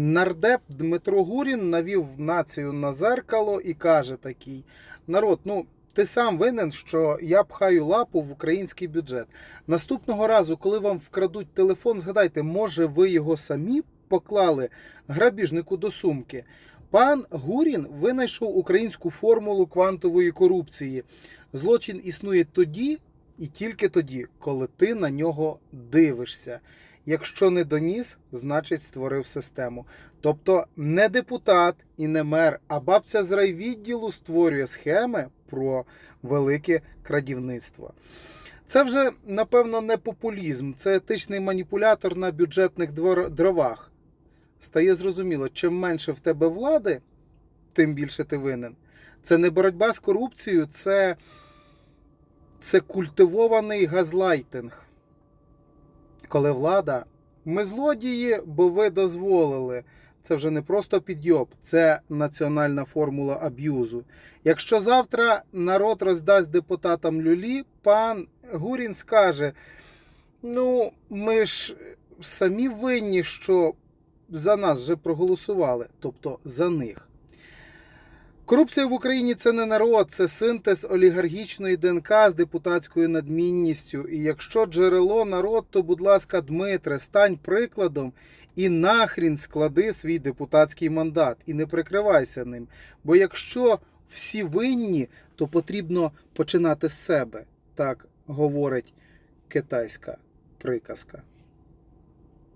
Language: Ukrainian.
Нардеп Дмитро Гурін навів націю на зеркало і каже такий: народ, ну. Ти сам винен, що я пхаю лапу в український бюджет. Наступного разу, коли вам вкрадуть телефон, згадайте, може, ви його самі поклали грабіжнику до сумки. Пан Гурін винайшов українську формулу квантової корупції. Злочин існує тоді і тільки тоді, коли ти на нього дивишся. Якщо не доніс, значить створив систему. Тобто не депутат і не мер, а бабця з райвідділу створює схеми про велике крадівництво. Це вже, напевно, не популізм, це етичний маніпулятор на бюджетних дровах. Стає зрозуміло, чим менше в тебе влади, тим більше ти винен. Це не боротьба з корупцією, це, це культивований газлайтинг. Коли влада, ми злодії, бо ви дозволили. Це вже не просто підйоб, це національна формула аб'юзу. Якщо завтра народ роздасть депутатам люлі, пан Гурін скаже: ну, ми ж самі винні, що за нас вже проголосували, тобто за них. Корупція в Україні це не народ, це синтез олігархічної ДНК з депутатською надмінністю. І якщо джерело народ, то, будь ласка, Дмитре, стань прикладом і нахрін склади свій депутатський мандат і не прикривайся ним. Бо якщо всі винні, то потрібно починати з себе. Так говорить китайська приказка.